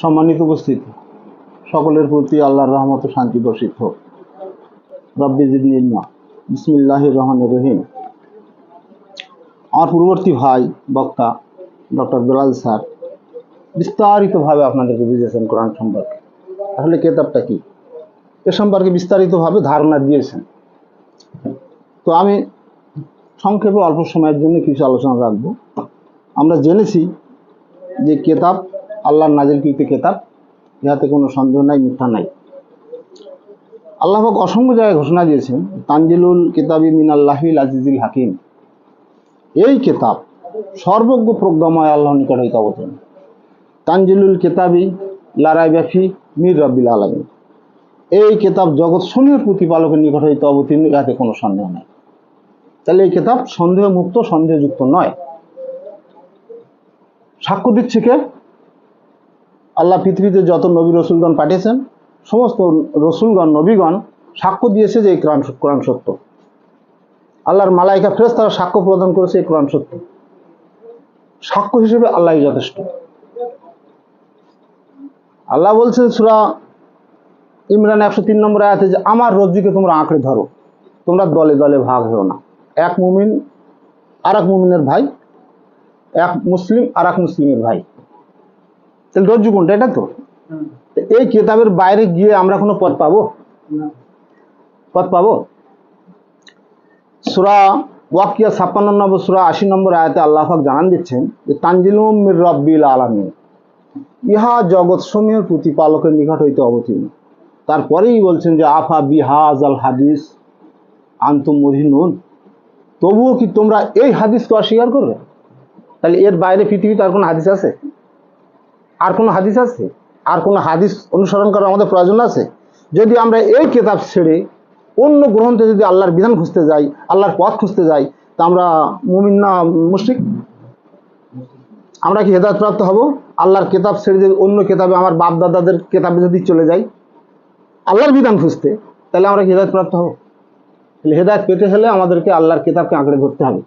সম্মানিত উপস্থিত। সকলের প্রতি আল্লাহর রহমত শান্তি বর্ষিত হোক। রব্বি জিদনি ইলমা। বিসমিল্লাহ রহমান রহিম। আমার পূর্ববর্তী ভাই, বক্তা, ডক্টর বেলাল স্যার, বিস্তারিতভাবে আপনাদেরকে বুঝিয়েছেন কোরআন সম্পর্কে। আসলে কেতাবটা কি? এ সম্পর্কে বিস্তারিতভাবে ধারণা দিয়েছেন। তো আমি সংক্ষেপে অল্প সময়ের জন্য কিছু আলোচনা রাখব। আমরা জেনেছি যে কেতাব আল্লাহর নাজিলকৃত কেতাব? ইহাতে কোনো সন্দেহ নাই, মিথ্যা নাই। আল্লাহ পাক অসংখ্য জায়গায় ঘোষণা দিয়েছেন, তানজিলুল কিতাবি মিনাল্লাহিল আজিজুল হাকিম। এই কেতাব সর্বজ্ঞ প্রজ্ঞাময় আল্লাহ নিকট হইতে অবতীর্ণ। তানজিলুল কেতাবি লারাই ব্যাফি মীর রব্বিল আলমী এই কেতাব জগৎ সমূহের প্রতিপালকের নিকট হইতে অবতীর্ণ ইহাতে কোনো সন্দেহ নাই। তাহলে এই কেতাব সন্দেহ মুক্ত সন্দেহযুক্ত নয়। সাক্ষ্য দিচ্ছে কে? আল্লাহ পৃথিবীতে যত নবী রসুলগণ পাঠিয়েছেন, সমস্ত রসুলগণ, নবীগণ সাক্ষ্য দিয়েছে যে এই কোরআন কোরআন সত্য। আল্লাহর মালাইকা ফেরেস তারা সাক্ষ্য প্রদান করেছে এই কোরআন সত্য। সাক্ষ্য হিসেবে আল্লাহ যথেষ্ট। আল্লাহ বলছেন সুরা ইমরান একশো তিন নম্বর আয়াতে যে, আমার রজ্জুকে তোমরা আঁকড়ে ধরো। তোমরা দলে দলে ভাগ হও না। এক মুমিন আর এক মুমিনের ভাই, এক মুসলিম আর এক মুসলিমের ভাই। তাহলে রজ্জু কোনটা? এটা তো? এই কেতাবের বাইরে গিয়ে আমরা কোনো পথ পাবো? পথ পাবো? সুরা ওয়াকিয়া ছাপ্পান্ন নম্বর সুরা আশি নম্বর আয়াতে আল্লাহ পাক জানান দিচ্ছেন যে তানজিলুম মির রব্বিল আলামিন। ইহা জগৎ সমূহের প্রতিপালকের নিকট হইতে অবতীর্ণ। তারপরেই বলছেন যে আফা বিহাজ আল হাদিস আন্তম মধিনুন তবুও কি তোমরা এই হাদিসকে অস্বীকার করবে? তাহলে এর বাইরে পৃথিবীতে আর কোনো হাদিস আছে? আর কোনো হাদিস আছে? আর কোনো হাদিস অনুসরণ করার আমাদের প্রয়োজন আছে? যদি আমরা এই কেতাব ছেড়ে অন্য গ্রন্থে যদি আল্লাহর বিধান খুঁজতে যাই, আল্লাহর পথ খুঁজতে যাই, তা আমরা মুমিন না আমরা কি হেদায়ত প্রাপ্ত হব? আল্লাহর কেতাব ছেড়ে যদি অন্য কেতাবে আমার বাপ দাদাদের কেতাবে যদি চলে যাই, আল্লাহর বিধান খুঁজতে, তাহলে আমরা কি হেদায়ত প্রাপ্ত হব? তাহলে হেদায়ত পেতে হলে আমাদেরকে আল্লাহর কেতাবকে আঁকড়ে ধরতে হবে।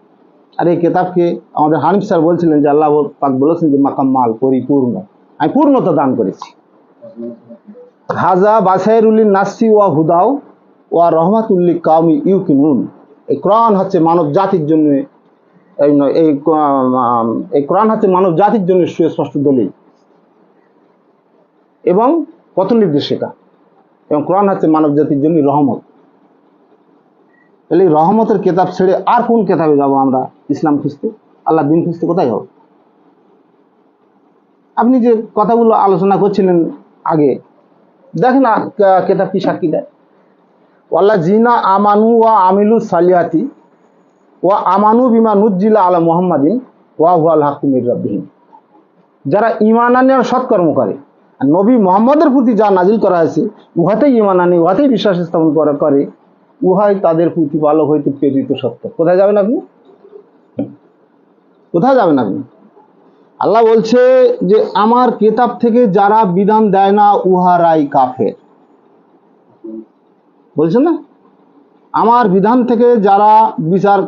আর এই কেতাবকে আমাদের হানিফ স্যার বলছিলেন যে, আল্লাহ পাক বলেছেন যে, মাকাম মাল পরিপূর্ণ। আমি পূর্ণতা দান করেছি। হাজা বাসাইরুল্লিন নাসি ওয়া হুদাও ওয়া রহমাতুল্লি কাউমি ইউকিনুন। এই কোরআন হচ্ছে মানব জাতির জন্য, এই কোরআন হচ্ছে মানব জাতির জন্য সুস্পষ্ট দলিল। এবং পথ নির্দেশিকা এবং কোরআন হচ্ছে মানব জাতির জন্য রহমত। তাহলে এই রহমতের কেতাব ছেড়ে আর কোন কেতাবে যাব আমরা? ইসলাম খুঁজতে? আল্লাহ দিন খুঁজতে কোথায় যাব আপনি যে কথাগুলো আলোচনা করছিলেন আগে, দেখেন কেতাব কি সাক্ষী দেয়? ওয়াল্লা জিনা আমানু ওয়া আমিলু সালিয়াতি ওয়া আমানু বিমা নুজ্জিলা আলা মুহাম্মাদিন ওয়া হুয়াল হাকুমির রাব্বিহিম। যারা ইমান আনে আর সৎকর্ম করে, আর নবী মোহাম্মদের প্রতি যা নাজিল করা হয়েছে, উহাতেই ইমান আনে, উহাতেই বিশ্বাস স্থাপন করা, করে, উহাই তাদের প্রতিপালক হইতে প্রেরিত সত্য কোথায় যাবেন আপনি? কোথায় যাবেন আপনি? আল্লাহ বলছে যে, আমার কেতাব থেকে যারা বিধান দেয় না, উহারাই কাফের। বলছে না? আমার বিধান থেকে যারা বিচার,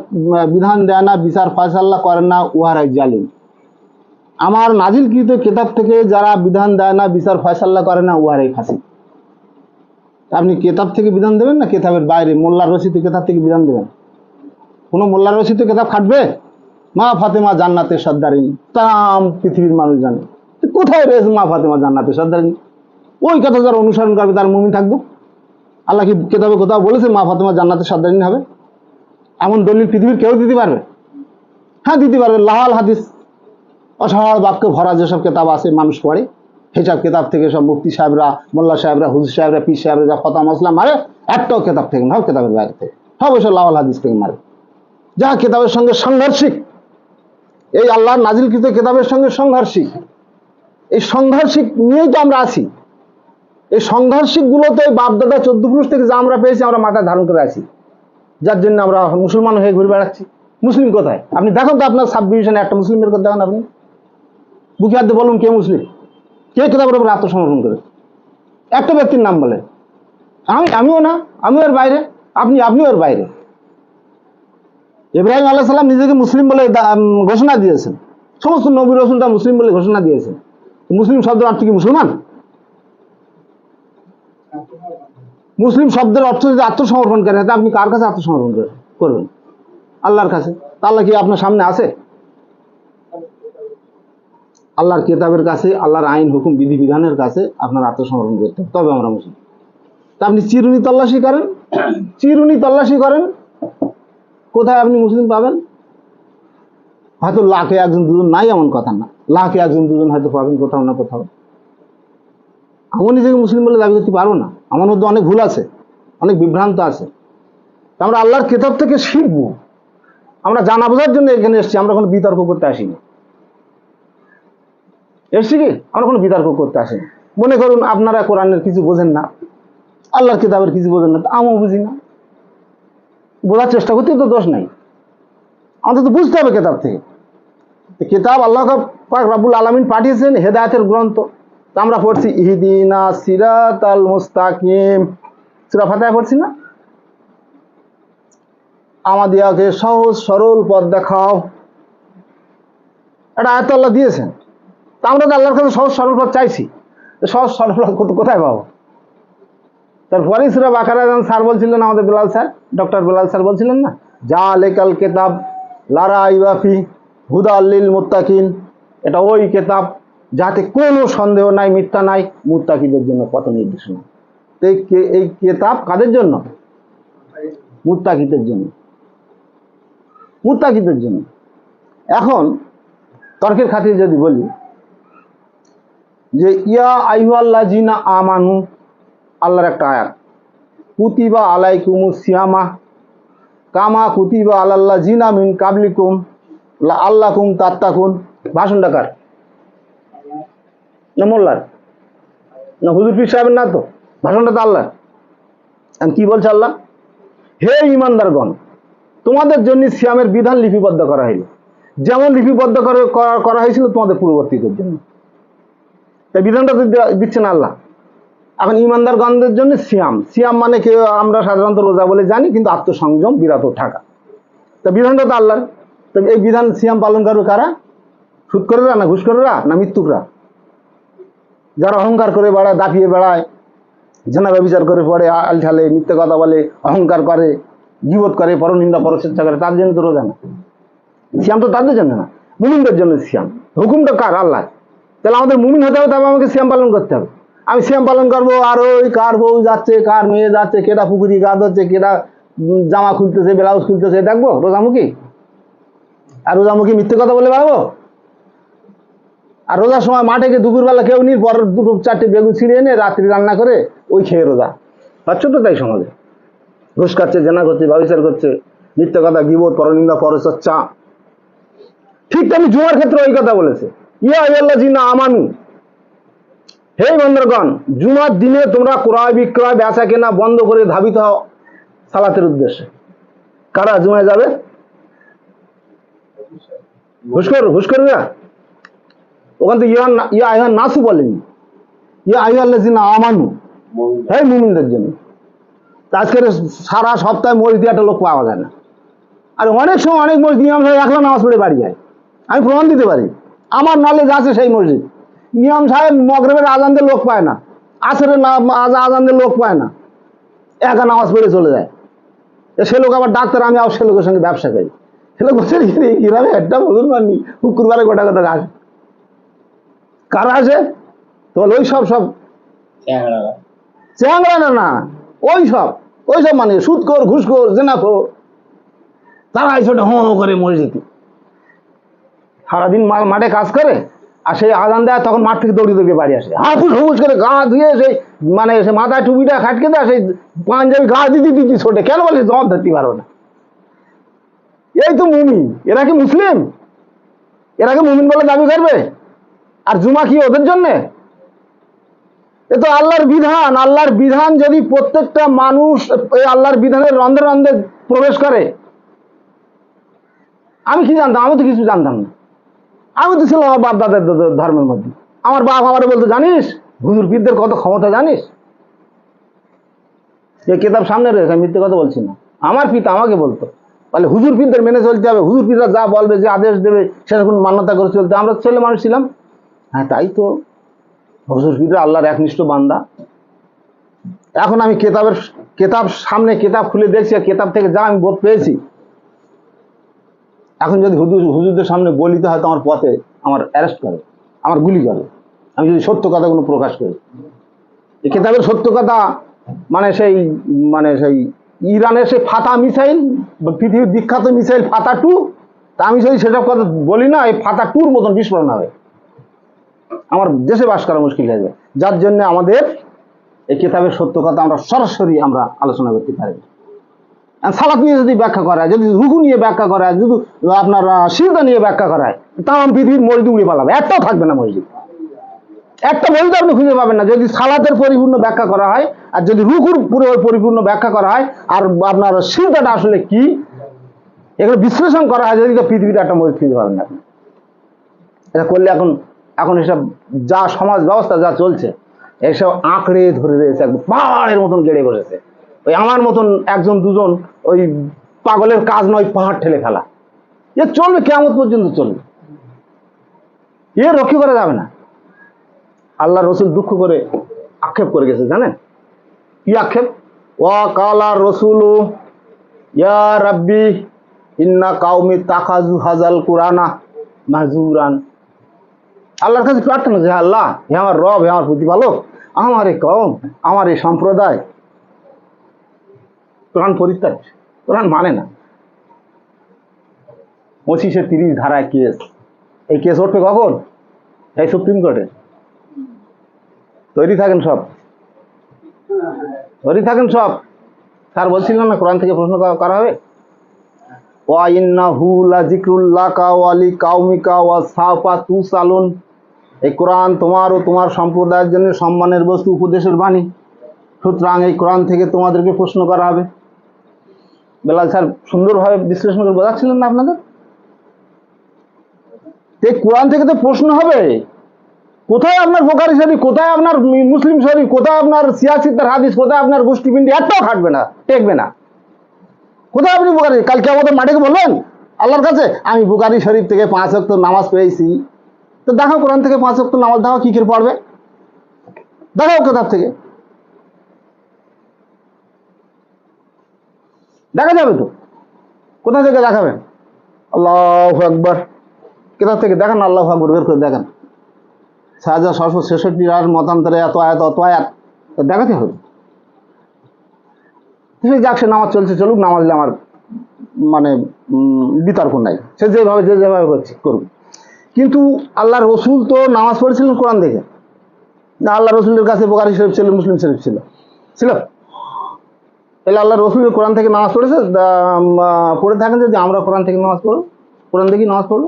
বিধান দেয় না, বিচার ফয়সাল্লা করে না, উহারাই জালিম। আমার নাজিল নাজিলকৃত কেতাব থেকে যারা বিধান দেয় না, বিচার ফয়সাল্লা করে না, উহারাই ফাঁসি। আপনি কেতাব থেকে বিধান দেবেন না কেতাবের বাইরে? মোল্লার রচিত কেতাব থেকে বিধান দেবেন? কোনো মোল্লার রচিত কেতাব খাটবে? মা ফাতেমা জান্নাতের সর্দারিনী। তাম পৃথিবীর মানুষ জানে। কোথায় রয়েছে মা ফাতেমা জান্নাতের সর্দারিনী? ওই কথা যারা অনুসরণ করবে তার মুমিন থাকবে। আল্লাহ কি কেতাবে কোথাও বলেছে মা ফাতেমা জান্নাতের সর্দারিনী হবে? এমন দলিল পৃথিবীর কেউ দিতে পারবে? হ্যাঁ দিতে পারবে। লাহাল হাদিস, অসাধারণ বাক্য, ভরা যেসব কেতাব আছে, মানুষ পড়ে। সেসব কেতাব থেকে সব মুফতি সাহেবরা, মোল্লা সাহেবরা, হুজুর সাহেবরা, পীর সাহেবরা, যা ফতা মশলা মারে, একটাও কেতাব থেকে না কেতাবের বাইরে থেকে। সব ওইসব লাওয়াল হাদিস থেকে মারে। যা কেতাবের সঙ্গে সাংঘর্ষিক। এই আল্লাহর নাজিলকৃত কেতাবের সঙ্গে সংঘর্ষিক। এই সংঘর্ষিক নিয়েই তো আমরা আছি। এই সংঘর্ষিক গুলোতে বাপদাদা চোদ্দ পুরুষ থেকে যা আমরা পেয়েছি, আমরা মাথায় ধারণ করে আছি। যার জন্য আমরা মুসলমান হয়ে ঘুরে বেড়াচ্ছি। মুসলিম কোথায়? আপনি দেখুন তো আপনার সাব ডিভিশনে একটা মুসলিমের কথা দেখেন আপনি। বুকে হাতে বলুন কে মুসলিম? কে কেতাবের উপর আত্মসমর্পণ করে? একটা ব্যক্তির নাম বলেন। আমি, আমিও না, আমিও এর বাইরে। আপনি, আপনিও এর বাইরে। ইব্রাহিম আল্লাহ সাল্লাম নিজেকে মুসলিম বলে ঘোষণা দিয়েছেন। সমস্ত নবী রসুল তা মুসলিম বলে ঘোষণা দিয়েছেন। মুসলিম শব্দের অর্থ কি, মুসলমান? মুসলিম শব্দের অর্থ যদি আত্মসমর্পণ করেন তাহলে আপনি কার কাছে আত্মসমর্পণ করবেন? আল্লাহর কাছে। তা আল্লাহ কি আপনার সামনে আছে? আল্লাহর কেতাবের কাছে, আল্লাহর আইন, হুকুম বিধি বিধানের কাছে আপনার আত্মসমর্পণ করতে হবে। তবে আমরা মুসলিম। তা আপনি চিরুনি তল্লাশি করেন? চিরুনি তল্লাশি করেন? কোথায় আপনি মুসলিম পাবেন? হয়তো লাখে একজন, দুজন, নাই এমন কথা না। লাখে একজন, দুজন হয়তো পাবেন কোথাও না কোথাও। আমি নিজেকে মুসলিম বলে দাবি করতে পারব না। আমার মধ্যে অনেক ভুল আছে, অনেক বিভ্রান্ত আছে। আমরা আল্লাহর কেতাব থেকে শিখব। আমরা জানা বোঝার জন্য এখানে এসেছি, আমরা কোনো বিতর্ক করতে আসিনি। এসছি কি? আমরা কোনো বিতর্ক করতে আসিনি। মনে করুন আপনারা কোরআনের কিছু বোঝেন না, আল্লাহর কিতাবের কিছু বোঝেন না আমিও বুঝি না। বোঝার চেষ্টা করতে তো দোষ নাই। আমাদের তো বুঝতে হবে কেতাব থেকে। কেতাব আল্লাহ পাক রাবুল আলমিন পাঠিয়েছেন, হেদায়তের গ্রন্থ। তা আমরা পড়ছি, ইহিদিনা সিরাত আল মুস্তাকিম। সুরা ফাতায় পড়ছি না? আমাদিয়াকে সহজ সরল পথ দেখাও। এটা আয়ত আল্লাহ দিয়েছেন। তা আমরা তো আল্লাহর কাছে সহজ সরল পথ চাইছি। সহজ সরল পথ কোথায় পাবো? তারপরেই সুরা বাকারা যখন স্যার বলছিলেন, আমাদের Belal sir, doctor Belal sir বলছিলেন না? যা লেকাল কেতাব, লারা ইবাফি হুদা আল্লিল মুত্তাকিন, এটা ওই কেতাব যাতে কোনো সন্দেহ নাই, মিথ্যা নাই, মুত্তাকিদের জন্য পথ নির্দেশনা। এই এই কেতাব কাদের জন্য? মুত্তাকিদের জন্য। মুত্তাকিদের জন্য। এখন, তর্কের খাতিরে যদি বলি, যে ইয়া আইহাল্লা জিনা আমানু আল্লাহর একটা আয়াত। কুতিবা আলাইকুমু সিয়ামা কামা কুতিবা আলাল্লাহ জিনা মিন কাবলিকুম লা আল্লাকুম তাত্তাকুন। ভাষণটা কার? না মোল্লার? না হুজুর পীর সাহেবের না তো? ভাষণটা তো আল্লাহ কি বলছে আল্লাহ? হে ইমানদারগণ, তোমাদের জন্য সিয়ামের বিধান লিপিবদ্ধ করা হইল। যেমন লিপিবদ্ধ করে- হয়েছিল তোমাদের পূর্ববর্তীদের জন্য। তাই বিধানটা তো দিচ্ছেন আল্লাহ। এখন ইমানদার গন্ধের জন্য সিয়াম। সিয়াম মানে কেউ আমরা সাধারণত রোজা বলে জানি, কিন্তু আত্মসংযম, বিরত থাকা। তা বিধানটা তো আল্লাহর। তো এই বিধান সিয়াম পালন করবে কারা? সুদ করেরা না ঘুষ করেরা না মৃত্যুকরা? যারা অহংকার করে বেড়ায়, দাপিয়ে বেড়ায়, জেনা ব্যবচার করে পড়ে, আল ঠালে, মিথ্যে কথা বলে, অহংকার করে জীবত করে, পরনিন্দা পরচর্চা করে, তার জন্য তো রোজা না। সিয়াম তো তাদের জন্য না। মুমিনদের জন্য সিয়াম। হুকুমটা কার? আল্লাহ তাহলে আমাদের মুমিন হতে হবে তবে আমাকে সিয়াম পালন করতে হবে। আমি সিয়াম পালন করব, আর ওই কার বউ যাচ্ছে, কার মেয়ে যাচ্ছে কেটা পুকুরি গা ধরছে কেটা জামা খুলতেছে, ব্লাউজ খুলতেছে, দেখব? রোজামুখী? আর রোজামুখী মিথ্যে কথা বলে বেড়াবো? আর রোজার সময় মাঠে গিয়ে দুপুরবেলা কেউ নিয়ে পর দুটো চারটে বেগুন ছিঁড়ে এনে রাত্রি রান্না করে, ওই খেয়ে রোজা। হচ্ছে তো তাই সমাজে? ঘুষ খাচ্ছে, জেনা করছে, ব্যবচার করছে, মিথ্যে কথা গিবোধ পরনিন্দা, পরচর্চা। ঠিক তেমনি জুমার ক্ষেত্রে ওই কথা বলেছে। ইয়া আল্লাহ জিনা আমানু হে বন্ধুগণ, জুমার দিনে তোমরা ক্রয় বিক্রয়, বেচা কেনা বন্ধ করে ধাবিত হও সালাতের উদ্দেশ্যে। কারা জুমায় যাবে? ঘুষখোর ঘুষখোররা ওখান থেকে ইয়া ইয়া আইহান নাসু বলেনি। ইয়া আইহাল্লাহ জিনা আমানু। হ্যাঁ মুমিনদের জন্য। আজকের সারা সপ্তাহে দিয়ে একটা লোক পাওয়া যায় না। আর অনেক সময় অনেক মসজিদ সাহেব একলা নামাজ পড়ে বাড়ি যায়। আমি প্রমাণ দিতে পারি। আমার নলেজ আছে সেই মসজিদ। নিয়ম সাহেব মগরবের আজান দিয়ে লোক পায় না। আসরের না আজা- লোক পায় না। একা নামাজ পড়ে চলে যায়। সে লোক আবার ডাক্তার আমি আবার সে লোকের সঙ্গে ব্যবসা করি। সে লোক বলছে "এই গ্রামে একটা মুসলমান শুক্রবারে গোটা কথা আসে কারা আসে? তো ওই সব সব চ্যাংড়া না। না ওই সব ওই সব মানে সুদখোর ঘুষখোর জেনাখোর। তারা এই ছোট হো হো করে মসজিদে। সারাদিন মাঠে কাজ করে। আর সেই আদান দেয়, তখন মাঠ থেকে দৌড়ি দৌড়িয়ে বাড়ি আসে। হাফুস হুবুস করে গা ধুয়ে সেই মানে সে মাথায় টুপিটা খাটকে দেয়, সেই পাঞ্জাবি গা দিতে দিতে ছোটে। কেন বলে জবাব ধরতে পারো না? এই তো মুমিন। এরা কি মুসলিম? এরা কি মুমিন বলে দাবি করবে? আর জুমা কি ওদের জন্যে? এ তো আল্লাহর বিধান। আল্লাহর বিধান যদি প্রত্যেকটা মানুষ এই আল্লাহর বিধানের রন্ধে রন্ধে প্রবেশ করে। আমি কি জানতাম? আমি তো কিছু জানতাম না। আমি তো ছিলাম আমার বাপ দাদার ধর্মের মধ্যে। আমার বাপ আমার বলতো, জানিস? হুজুর পীরদের কত ক্ষমতা, জানিস? এই কেতাব সামনে রয়েছে, আমি মিথ্যে কথা বলছি না। আমার পিতা আমাকে বলতো, তাহলে হুজুর পীরদের মেনে চলতে হবে। হুজুর পীররা যা বলবে, যে আদেশ দেবে, সেরকম মান্যতা করে চলতে আমরা ছেলে মানুষ ছিলাম। হ্যাঁ তাই তো। হুজুর পীররা আল্লাহর একনিষ্ঠ বান্দা। এখন আমি কেতাবের, কেতাব সামনে কেতাব খুলে দেখছি, আর কেতাব থেকে যা আমি বোধ পেয়েছি এখন যদি হুজুর, হুজুরদের সামনে বলিতে হয় তো আমার পথে আমার অ্যারেস্ট করে, আমার গুলি করে। আমি যদি সত্য কথাগুলো প্রকাশ করি। এই কেতাবের সত্য কথা মানে সেই মানে সেই ইরানের সেই ফাতা মিসাইল, পৃথিবীর বিখ্যাত মিসাইল ফাতা টু, তা আমি যদি সেসব কথা বলি না, এই ফাতা টুর মতন বিস্ফোরণ হবে। আমার দেশে বাস করা মুশকিল হয়ে যাবে। যার জন্য আমাদের এই কেতাবের সত্য কথা আমরা সরাসরি আমরা আলোচনা করতে পারি। সালাত নিয়ে যদি ব্যাখ্যা করা যদি রুকু নিয়ে ব্যাখ্যা করা যদি আপনার সিজদা নিয়ে ব্যাখ্যা করা আমি পৃথিবীর মসজিদ উড়ে পালাবে। একটাও থাকবে না মসজিদ। একটা মসজিদ আপনি খুঁজে পাবেন না। যদি সালাতের পরিপূর্ণ ব্যাখ্যা করা হয়, আর যদি রুকুর পুরো পরিপূর্ণ ব্যাখ্যা করা হয়, আর আপনার সিজদাটা আসলে কি, এগুলো বিশ্লেষণ করা হয়, যদি তো পৃথিবীতে একটা মসজিদ খুঁজে পাবেন না। এটা করলে এখন এখন এসব যা সমাজ ব্যবস্থা যা চলছে, এসব আঁকড়ে ধরে রয়েছে, একদম পাহাড়ের মতন গেড়ে বসেছে। ওই আমার মতন একজন দুজন ওই পাগলের কাজ নয়, পাহাড় ঠেলে ফেলা। এ চলবে কেমন পর্যন্ত চলবে। এ রক্ষা করা যাবে না। আল্লাহ রসুল দুঃখ করে আক্ষেপ করে গেছে, জানেন? কি আক্ষেপ? ওয়া কালা রসুল, ইয়া ইন্না হাজাল আল্লাহর কাছে প্রার্থনা যে, আল্লাহ, হে আমার রব, হে আমার প্রতিপালক, আমার এই কম, আমার এই সম্প্রদায় কোরআন পরিত্যাগ কোরআন মানে না। পঁচিশে তিরিশ ধারায় কেস। এই কেস উঠবে কখন? এই সুপ্রিম কোর্টে। তৈরি থাকেন সব। তৈরি থাকেন সব। স্যার বলছিলেন না কোরআন থেকে প্রশ্ন করা- হবে? এই কোরআন তোমার ও তোমার সম্প্রদায়ের জন্য সম্মানের বস্তু, উপদেশের বাণী। সুতরাং এই কোরআন থেকে তোমাদেরকে প্রশ্ন করা হবে। বেলাল স্যার সুন্দরভাবে বিশ্লেষণ করে বোঝাচ্ছিলেন না আপনাদের? এই কোরআন থেকে তো প্রশ্ন হবে। কোথায় আপনার বোকারি শরীফ? কোথায় আপনার মুসলিম শরীফ? কোথায় আপনার সিয়াসিদ্দার হাদিস? কোথায় আপনার গোষ্ঠীপিন্ডি একটাও খাটবে না, টেকবে না। কোথায় আপনি বুকারি কালকে আমাদের মাঠে বললেন? আল্লাহর কাছে, আমি বুকারি শরীফ থেকে পাঁচ অক্ত নামাজ পেয়েছি। তো দেখো কোরআন থেকে পাঁচ অক্ত নামাজ দেখাও কি করে পড়বে? দেখাও কোথার থেকে। দেখা যাবে তো? কোথা থেকে দেখাবেন আল্লাহ একবার কোথা থেকে? দেখান আল্লাহ আকবর, বের করে দেখান। ছয় হাজার ছশো ছেষট্টি আর মতান্তরে এত আয়াত, অত আয়াত। দেখাতে হবে। ঠিক যাক, সে নামাজ চলছে চলুক, নামাজ আমার মানে বিতর্ক নাই। সে যেভাবে, যে যেভাবে করছে, করুক। কিন্তু আল্লাহ রসুল তো নামাজ পড়েছিলেন কোরআন দেখে। না আল্লাহ রসুলের কাছে বোকারি শরীফ ছিল, মুসলিম শরীফ ছিল। ছিল? তাহলে আল্লাহ রসুল কোরআন থেকে নামাজ পড়েছে পড়ে থাকেন যদি আমরা কোরআন থেকে নামাজ পড়ব। কোরআন থেকেই নামাজ পড়ব।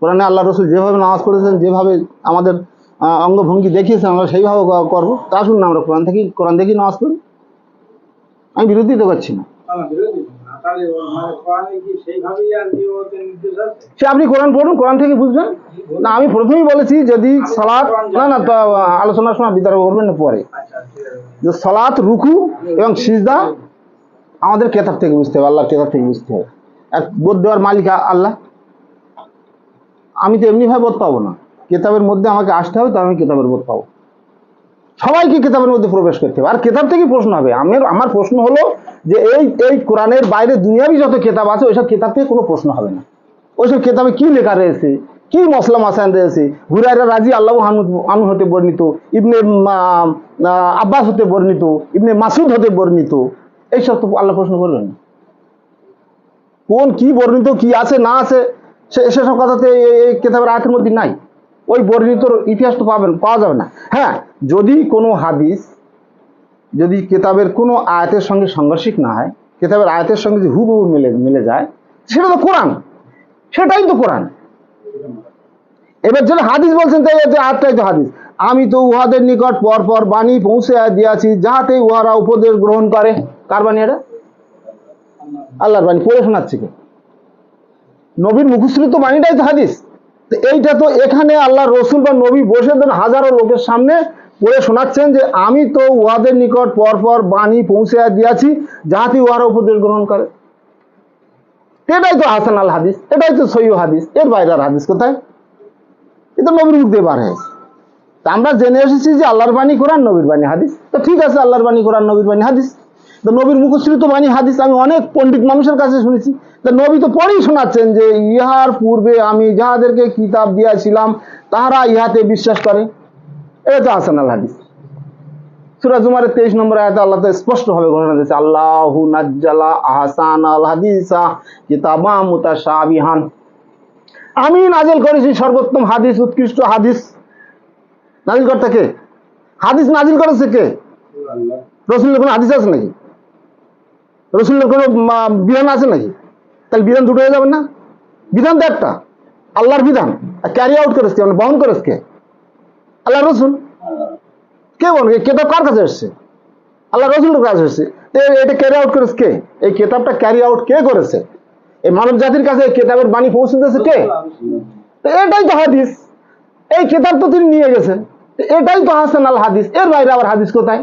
কোরআনে আল্লাহ রসুল যেভাবে নামাজ পড়েছেন, যেভাবে আমাদের অঙ্গভঙ্গি দেখিয়েছেন, আমরা সেইভাবে করব। তা শুনুন আমরা, কোরআন থেকেই কোরআন থেকেই নামাজ পড়ি। আমি বিরোধিতা করছি না। সে আপনি কোরআন পড়ুন কোরআন থেকে বুঝবেন। না আমি প্রথমেই বলেছি যদি সালাত না না আলোচনার সময় বিতর্ক করবেন না পরে। আচ্ছা, আছে। যে সালাত রুকু এবং সিজদা আমাদের কেতাব থেকে বুঝতে হবে আল্লাহর কেতাব থেকে বুঝতে হবে। এক বোধ দেওয়ার মালিক আল্লাহ। আমি তো এমনিভাবে বোধ পাবো না। কেতাবের মধ্যে আমাকে আসতে হবে তো আমি কেতাবের বোধ পাবো। সবাইকে কেতাবের মধ্যে প্রবেশ করতে হবে। আর কেতাব থেকেই প্রশ্ন হবে। আমার আমার প্রশ্ন হলো যে এই এই কোরআনের বাইরে দুনিয়াবি যত কেতাব আছে, ওইসব কেতাব থেকে কোনো প্রশ্ন হবে না। ওইসব কেতাবে কি লেখা রয়েছে? কি মশলা মাসান রয়েছে? হুরাইরা রাজি আল্লাহ আনু হতে বর্ণিত, ইবনে আব্বাস হতে বর্ণিত, ইবনে মাসুদ হতে বর্ণিত। এইসব তো আল্লাহ প্রশ্ন করবেন না। কোন কি বর্ণিত, কি আছে, না আছে, সে সেসব কথাতে এই- কেতাবের আয়াতের মধ্যে নাই। ওই বর্ণিত ইতিহাস তো পাবেন, পাওয়া যাবে না। হ্যাঁ যদি কোনো হাদিস, যদি কেতাবের কোনো আয়াতের সঙ্গে সাংঘর্ষিক না হয়, কেতাবের আয়াতের সঙ্গে যদি হুবহু মিলে মিলে যায়, সেটা তো কোরআন। সেটাই তো কোরআন। এবার যেন হাদিস বলছেন, তাই যে আয়াতটাই তো হাদিস। আমি তো উহাদের নিকট পর পর বাণী পৌঁছে দিয়াছি, যাহাতে উহারা উপদেশ গ্রহণ করে। কার বাণী এটা? আল্লাহর বাণী, পড়ে শোনাচ্ছে কে? নবীর মুখশ্রিত বাণীটাই তো হাদিস। তো এইটা তো এখানে আল্লাহ রসুল বা নবী বসে দেন হাজারো লোকের সামনে পড়ে শোনাচ্ছেন যে আমি তো উহাদের নিকট পর পর বাণী পৌঁছে দিয়াছি, যাহাতে উহারা উপদেশ গ্রহণ করে। এটাই তো হাসান আল হাদিস, এটাই তো সৈয় হাদিস, এর বাইরে আর হাদিস কোথায়? এ তো নবীর মুখ দিয়ে বার হয়েছে। আমরা জেনে এসেছি যে আল্লাহর বাণী কোরআন, নবীর বাণী হাদিস। তো ঠিক আছে, আল্লাহর বাণী কোরআন, নবীর বাণী হাদিস। তো নবীর মুখশ্রিত বাণী হাদিস আমি অনেক পণ্ডিত মানুষের কাছে শুনেছি। তা নবী তো পরেই শোনাচ্ছেন যে ইহার পূর্বে আমি যাহাদেরকে কিতাব দিয়াছিলাম তাহারা ইহাতে বিশ্বাস করে। এটা তো হাসান আল হাদিস। সুরা জুমারের তেইশ নম্বর আয়াতে আল্লাহ তো স্পষ্টভাবে ঘোষণা দিয়েছে আল্লাহু নাজ্জালা আহসান আল হাদিসা কিতাবা মুতাশাবিহান। আমি নাজিল করেছি সর্বোত্তম হাদিস উৎকৃষ্ট হাদিস। নাজিল করতে কে? হাদিস নাজিল করেছে কে? কোনো হাদিস আছে নাকি? রসুলের কোনো বিধান আছে নাকি? তাহলে বিধান দুটো হয়ে যাবে না? বিধান তো একটা। আল্লাহর বিধান। ক্যারি আউট করেছে মানে বহন করেছে কে? আল্লাহ রসুল। কে বলবে কেতাব কার কাছে এসছে? আল্লাহ রসুলের কাছে এসছে। এটা ক্যারি আউট করেছে কে? এই কেতাবটা ক্যারি আউট কে করেছে? এই মানব জাতির কাছে এই কেতাবের বাণী পৌঁছে দিয়েছে কে? এটাই তো হাদিস। এই কেতাব তো তিনি নিয়ে গেছেন। এটাই তো হাসান আল হাদিস। এর বাইরে আবার হাদিস কোথায়?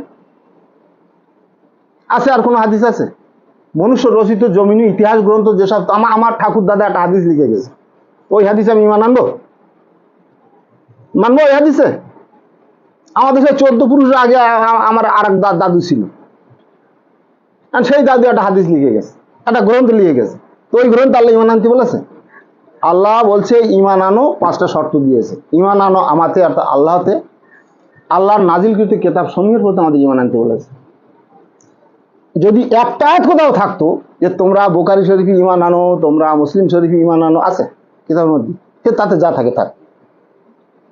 আছে আর কোনো হাদিস আছে? মনুষ্য রচিত জমিনী ইতিহাস গ্রন্থ যেসব আমার আমার ঠাকুর দাদা একটা হাদিস লিখে গেছে। ওই হাদিসে আমি ইমান আনব? মানবো ওই হাদিসে? আমাদের সেই চোদ্দ পুরুষের আগে আমার আর এক দাদু ছিল। সেই দাদু একটা হাদিস লিখে গেছে, একটা গ্রন্থ লিখে গেছে। তো ওই গ্রন্থ আল্লাহ ইমান আনতে বলেছে? আল্লাহ বলছে, ইমান আনো, পাঁচটা শর্ত দিয়েছে। ইমান আনো আমাতে, অর্থাৎ আল্লাহতে। আল্লাহর নাজিলকৃত কেতাব সমূহের প্রতি আমাদের ইমান আনতে বলেছে। যদি একটা আয়াত কোথাও থাকতো যে তোমরা বোকারি শরীফে ইমান আনো, তোমরা মুসলিম শরীফে ইমান আনো, আছে কিতাবের মধ্যে। সে তাতে যা থাকে থাক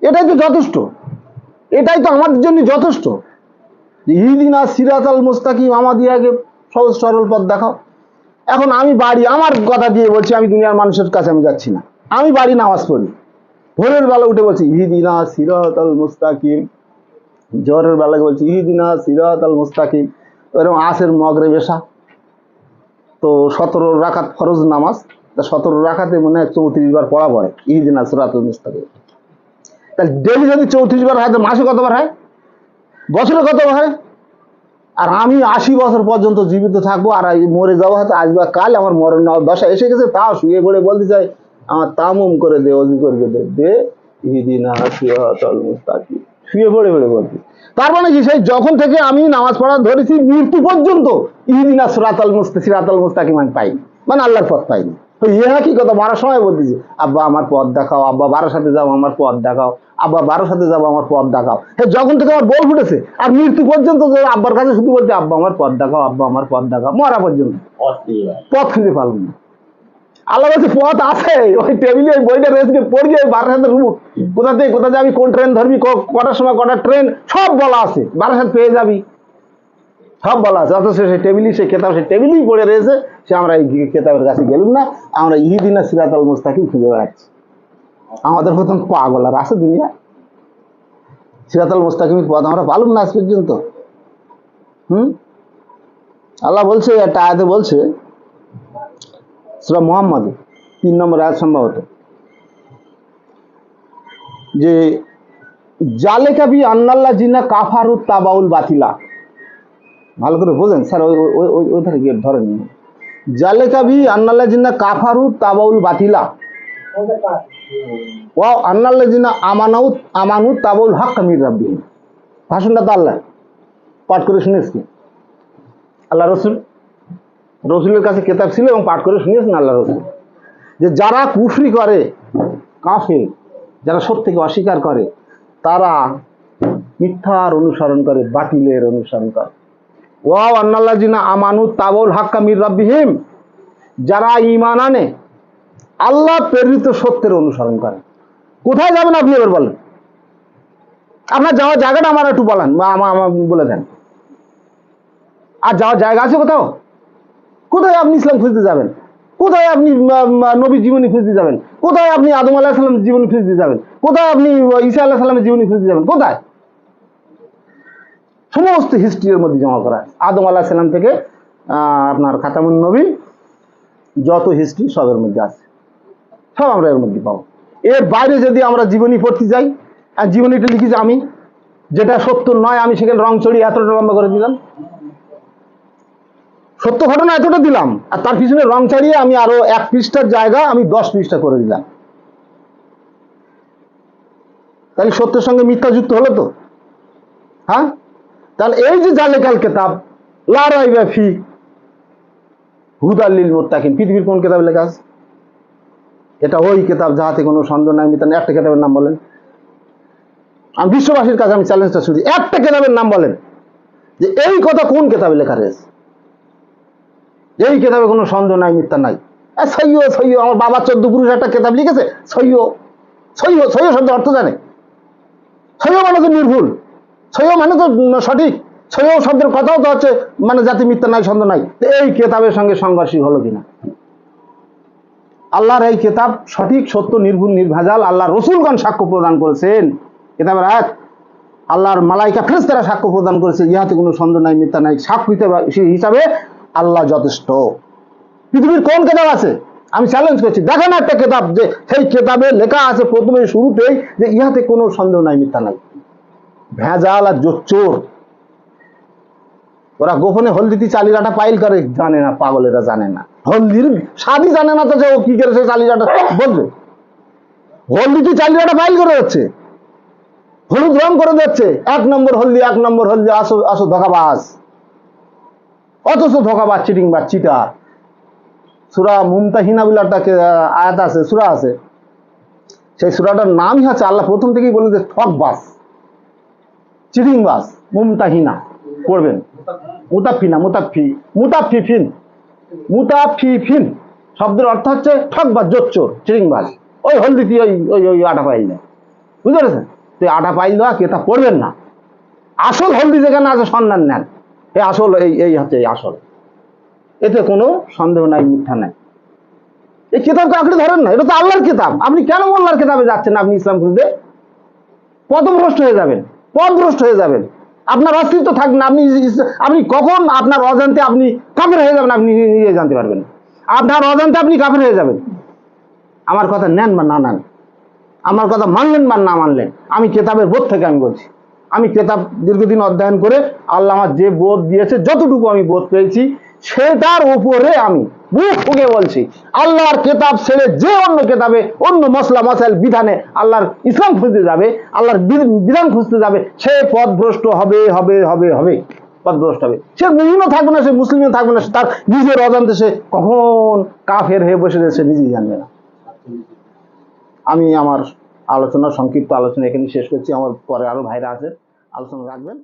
এটাই তো যথেষ্ট। এটাই তো আমাদের জন্য যথেষ্ট। ইহিদিনা সিরাত আল মুস্তাকিম আমাদিয়াকে সহজ সরল পথ দেখাও। এখন আমি বাড়ি, আমার কথা দিয়ে বলছি, আমি দুনিয়ার মানুষের কাছে আমি যাচ্ছি না। আমি বাড়ি নামাজ পড়ি। ভোরের বেলা উঠে বলছি, ইহিদিনা সিরাত আল মুস্তাকিম। জ্বরের বেলাকে বলছি, ইহিদিনা সিরাত আল মুস্তাকিম। এরকম আসের মগরে বেশা। তো সতেরো রাখাত ফরজ নামাজ, তা সতেরো রাখাতে মনে হয় চৌত্রিশ বার পড়া পড়ে ইহিদিনা সিরাত আল মুস্তাকিম। তাহলে ডেলি যদি চৌত্রিশ বার হয় তো মাসে কতবার হয়? বছরে কতবার হয়? আর আমি আশি বছর পর্যন্ত জীবিত থাকব, আর মরে যাব হয়তো আজ বা কাল আমার মরণ দশা এসে গেছে, তাও শুয়ে পড়ে বলতে চাই, আমার তামুম করে দে, অজু করে দে দে, ইহিদিনা শুয়ে পড়ে পড়ে বলছি তার মানে কি? সেই যখন থেকে আমি নামাজ পড়া ধরেছি মৃত্যু পর্যন্ত ইহিদিনা সুরাতাল মুস্তা সিরাতাল মুস্তাকিম আমি পাইনি। মানে আল্লাহর পথ পাইনি। তো ইহা কি কথা মারার সময় বলতেছি আব্বা আমার পথ দেখাও আব্বা বারোর সাথে যাও আমার পথ দেখাও আব্বা বারোর সাথে যাব আমার পথ দেখাও। হ্যাঁ যখন থেকে আমার বল ফুটেছে আর মৃত্যু পর্যন্ত যে আব্বার কাছে শুধু বলছে আব্বা আমার পথ দেখাও আব্বা আমার পথ দেখাও মরা পর্যন্ত। পথ খুঁজে পারলাম না। আল্লাহ বলছে পথ আছে, ওই টেবিলে ওই বইটা রয়েছে পড়বি, ওই রুবু কোথা থেকে, কোথা যাবি, কোন ট্রেন ধরবি কটার সময় কটা ট্রেন সব বলা আছে। বারোর সাথে পেয়ে যাবি। সব বলা আছে। অথচ সেই টেবিলই, সেই কেতাব, সেই টেবিলই পড়ে রয়েছে। সে আমরা এই কেতাবের কাছে গেলুম না। আমরা ইহিদিনা সিরাতাল মুস্তাকিম খুঁজে বেড়াচ্ছি। আমাদের প্রথম পাগল আর আছে দুনিয়া। সিরাতাল মুস্তাকিমের পথ আমরা পালুম না আজ পর্যন্ত। হুম? আল্লাহ বলছে, একটা আয়াতে বলছে সুরা মোহাম্মদ, তিন নম্বর আয়াত সম্ভবত। যে জালে কাবি আন্নাল্লা জিনা কাফারু তাবাউল বাতিলা। ভালো করে বোঝেন, স্যার, ওই ওই ওই ধারে গিয়ে ধরেন। জালে কাবি আন্নাল্লা জিনা কাফারু তাবাউল বাতিলা। ও আন্নাল্লা জিনা আমানাউ, আমানু তাবাউল হক কামির রাব্বি ভাষণটা তো আল্লাহ, পাঠ করে শুনিস কি আল্লাহ রসুল রসুলের কাছে কেতাব ছিল এবং পাঠ করে শুনিয়েছেন আল্লাহ রসুল। যে যারা কুফরি করে কাফে যারা সত্যকে অস্বীকার করে, তারা মিথ্যার অনুসরণ করে, বাতিলের অনুসরণ করে। ওয়াও আন্নাল্লাহ জিনা আমানু তাবুল হাক্কা মির রাব্বিহিম। যারা ইমান আনে, আল্লাহ প্রেরিত সত্যের অনুসরণ করে। কোথায় যাবেন আপনি এবার বলেন? আপনার যাওয়ার জায়গাটা আমার একটু বলেন বা আমা- আমার বলে দেন। আর যাওয়ার জায়গা আছে কোথাও? কোথায় আপনি ইসলাম খুঁজতে যাবেন? কোথায় আপনি নবীর জীবনী খুঁজতে যাবেন? কোথায় আপনি আদম আলাহ সাল্লাম জীবনী খুঁজতে যাবেন? কোথায় আপনি ঈসা আল্লাহ সাল্লামের জীবনী খুঁজতে যাবেন? কোথায়? সমস্ত হিস্ট্রির মধ্যে জমা করা। আদম আলাহ সাল্লাম থেকে আপনার খাতামুন নবী, যত হিস্ট্রি সবের মধ্যে আছে। সব আমরা এর মধ্যে পাবো। এর বাইরে যদি আমরা জীবনী পড়তে যাই, আর জীবনীটা লিখেছি আমি, যেটা সত্য নয়, আমি সেখানে রং চড়িয়ে এতটা লম্বা করে দিলাম। সত্য ঘটনা এতটা দিলাম, আর তার পিছনে রং ছাড়িয়ে আমি আরও এক পৃষ্ঠার জায়গা আমি দশ পৃষ্ঠা করে দিলাম। তাহলে সত্যের সঙ্গে মিথ্যা যুক্ত হলো তো? হ্যাঁ? তাহলে এই যে জালেকাল কেতাব লারাই ফি হুদাল্লিল পৃথিবীর কোন কেতাবে লেখা আছে? এটা ওই কেতাব, যাহাতে কোনো সন্দেহ নাই, মিথ্যা একটা কেতাবের নাম বলেন। আমি বিশ্ববাসীর কাছে আমি চ্যালেঞ্জটা শুধু একটা কেতাবের নাম বলেন যে এই কথা কোন কেতাবে লেখা রয়েছে? এই কেতাবে কোনো সন্দেহ নাই, মিথ্যা নাই। সইও সইও আমার বাবা চোদ্দ পুরুষ একটা কেতাব লিখেছে সইও সইও সইও শব্দ অর্থ জানে। সইও মানে তো নির্ভুল। সইও মানে তো সঠিক। সইও শব্দের কথাও তো হচ্ছে মানে জাতি মিথ্যা নাই, সন্দেহ নাই। এই কেতাবের সঙ্গে সংঘর্ষী হলো কিনা? আল্লাহর এই কেতাব সঠিক, সত্য, নির্ভুল, নির্ভেজাল, আল্লাহ রসুলগণ সাক্ষ্য প্রদান করেছেন। কেতাবের এক আল্লাহর মালাইকা ফেরেস্তারা সাক্ষ্য প্রদান করেছে, ইহাতে কোনো সন্দেহ নাই, মিথ্যা নাই। সাক্ষ্য হিসাবে আল্লাহ যথেষ্ট। পৃথিবীর কোন কেতাব আছে? আমি চ্যালেঞ্জ করছি। দেখেন একটা কেতাব যে সেই কেতাবে লেখা আছে প্রথমে শুরুতেই যে ইহাতে কোনো সন্দেহ নাই, মিথ্যা নাই। ভেজাল আর জোচ্চোর। ওরা গোপনে হলদিতি চালিরাটা পাইল করে, জানে না পাগলেরা জানে না। হলদির স্বাদই জানে না তো যে ও কি করে সে চালিরাটা বলবে। হলদিতি চালিরাটা পাইল করে যাচ্ছে হলুদ রং করে যাচ্ছে এক নম্বর হলদি, এক নম্বর হলদি, আসো আসো, ধোকাবাজ। অথচ ধোকাবাজ চিটিং বা চিটার। সুরা মুমতাহিনা বলে একটা আয়াত আছে, সুরা আছে। সেই সুরাটার নামই হচ্ছে আল্লাহ প্রথম থেকেই বলে যে ঠকবাজ। চিটিংবাজ, মুমতাহিনা। পড়বেন। মুতাফিনা, মুতাফি, মুতাফিফিন। মুতাফিফিন। শব্দের অর্থ হচ্ছে ঠকবাজ, জোচ্চোর, চিটিংবাজ। ওই হলদিতি ওই ওই ওই আটা পাইল। বুঝতে পেরেছেন? তুই আটা পাইল না কেতা পড়বেন না। আসল হলদি যেখানে আছে, সন্ধান নেন। এই আসল, এই এই হচ্ছে এই আসল। এতে কোনো সন্দেহ নাই, মিথ্যা নাই। এই কিতাবকে আপনি ধরেন না, এটা তো আল্লাহর কিতাব। আপনি কেন মোল্লার কিতাবে যাচ্ছেন আপনি ইসলাম খুঁজতে পদভ্রষ্ট হয়ে যাবেন, পদভ্রষ্ট হয়ে যাবেন। আপনার অস্তিত্ব থাকবে না, আপনি আপনি কখন আপনার অজান্তে আপনি কাফের হয়ে যাবেন, আপনি নিজে- জানতে পারবেন। আপনার অজান্তে আপনি কাফের হয়ে যাবেন। আমার কথা নেন বা না নেন? আমার কথা মানলেন বা না মানলেন? আমি কেতাবের বোধ থেকে আমি বলছি। আমি কেতাব দীর্ঘদিন অধ্যয়ন করে আল্লাহ আমার যে বোধ দিয়েছে, যতটুকু আমি বোধ পেয়েছি, সেটার উপরে আমি মুখ ফুকে বলছি। আল্লাহর কেতাব ছেড়ে যে অন্য কেতাবে, অন্য মশলা মশাইল, বিধানে আল্লাহর ইসলাম খুঁজতে যাবে, আল্লাহর বিধান খুঁজতে যাবে, সে পথভ্রষ্ট হবে হবে হবে হবে, পথভ্রষ্ট হবে। সে মুমিনও থাকবে না, সে মুসলিমও থাকবে না তার নিজের অজান্তে সে কখন কাফের হয়ে বসে রয়েছে, নিজেই জানবে না। আমি আমার আলোচনা, সংক্ষিপ্ত আলোচনা এখানে শেষ করছি, আমার পরে আরও ভাইরা আছে। আলোচনা রাখবেন।